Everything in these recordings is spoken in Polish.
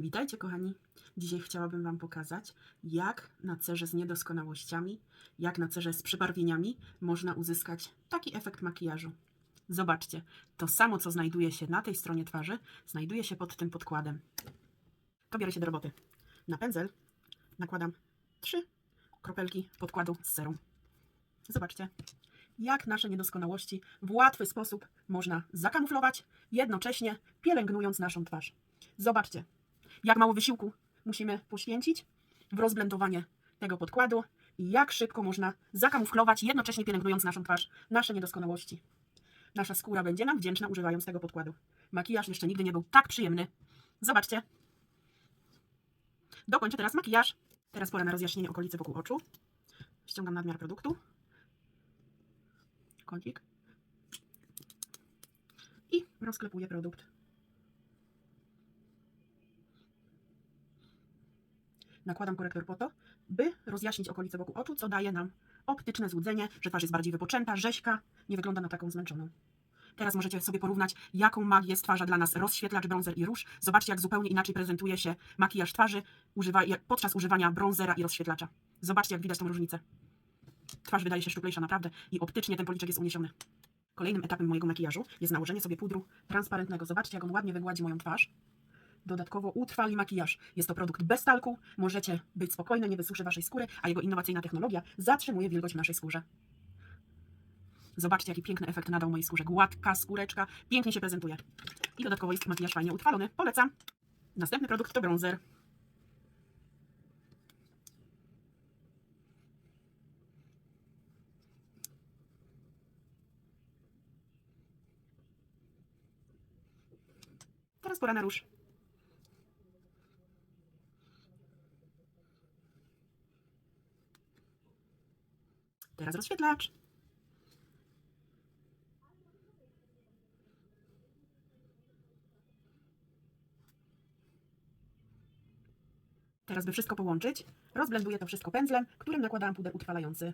Witajcie kochani. Dzisiaj chciałabym Wam pokazać, jak na cerze z niedoskonałościami, jak na cerze z przybarwieniami można uzyskać taki efekt makijażu. Zobaczcie, to samo co znajduje się na tej stronie twarzy, znajduje się pod tym podkładem. To biorę się do roboty. Na pędzel nakładam trzy kropelki podkładu z serum. Zobaczcie, jak nasze niedoskonałości w łatwy sposób można zakamuflować, jednocześnie pielęgnując naszą twarz. Zobaczcie, jak mało wysiłku musimy poświęcić w rozblendowanie tego podkładu i jak szybko można zakamuflować, jednocześnie pielęgnując naszą twarz, nasze niedoskonałości. Nasza skóra będzie nam wdzięczna używając tego podkładu. Makijaż jeszcze nigdy nie był tak przyjemny. Zobaczcie. Dokończę teraz makijaż. Teraz pora na rozjaśnienie okolicy wokół oczu. Ściągam nadmiar produktu. Kącik. I rozklepuję produkt. Nakładam korektor po to, by rozjaśnić okolice wokół oczu, co daje nam optyczne złudzenie, że twarz jest bardziej wypoczęta, rzeźka, nie wygląda na taką zmęczoną. Teraz możecie sobie porównać, jaką magię stwarza dla nas rozświetlacz, bronzer i róż. Zobaczcie, jak zupełnie inaczej prezentuje się makijaż twarzy podczas używania bronzera i rozświetlacza. Zobaczcie, jak widać tą różnicę. Twarz wydaje się szczuplejsza naprawdę i optycznie ten policzek jest uniesiony. Kolejnym etapem mojego makijażu jest nałożenie sobie pudru transparentnego. Zobaczcie, jak on ładnie wygładzi moją twarz. Dodatkowo utrwali makijaż. Jest to produkt bez talku. Możecie być spokojne, nie wysuszy waszej skóry, a jego innowacyjna technologia zatrzymuje wilgoć w naszej skórze. Zobaczcie, jaki piękny efekt nadał mojej skórze. Gładka skóreczka, pięknie się prezentuje. I dodatkowo jest makijaż fajnie utrwalony. Polecam. Następny produkt to bronzer. Teraz pora na róż. Teraz rozświetlacz. Teraz, by wszystko połączyć, rozblenduję to wszystko pędzlem, którym nakładałam puder utrwalający.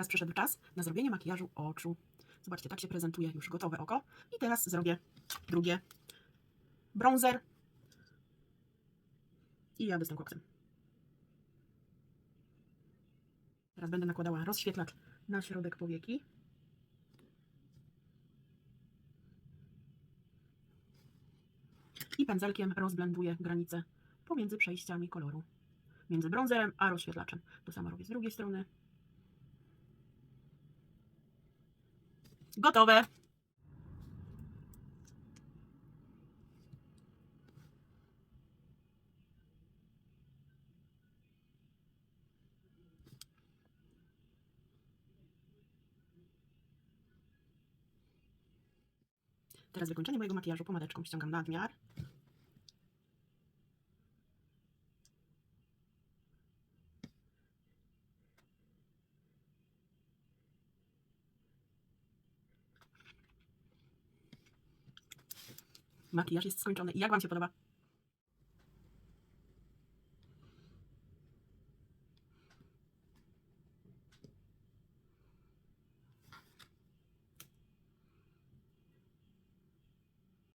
Teraz przyszedł czas na zrobienie makijażu oczu. Zobaczcie, tak się prezentuje już gotowe oko. I teraz zrobię drugie. Bronzer. I jadę z tym koksem. Teraz będę nakładała rozświetlacz na środek powieki. I pędzelkiem rozblenduję granice pomiędzy przejściami koloru. Między bronzerem a rozświetlaczem. To samo robię z drugiej strony. Gotowe. Teraz wykończenie mojego makijażu pomadeczką ściągam nadmiar. Makijaż jest skończony. Jak Wam się podoba?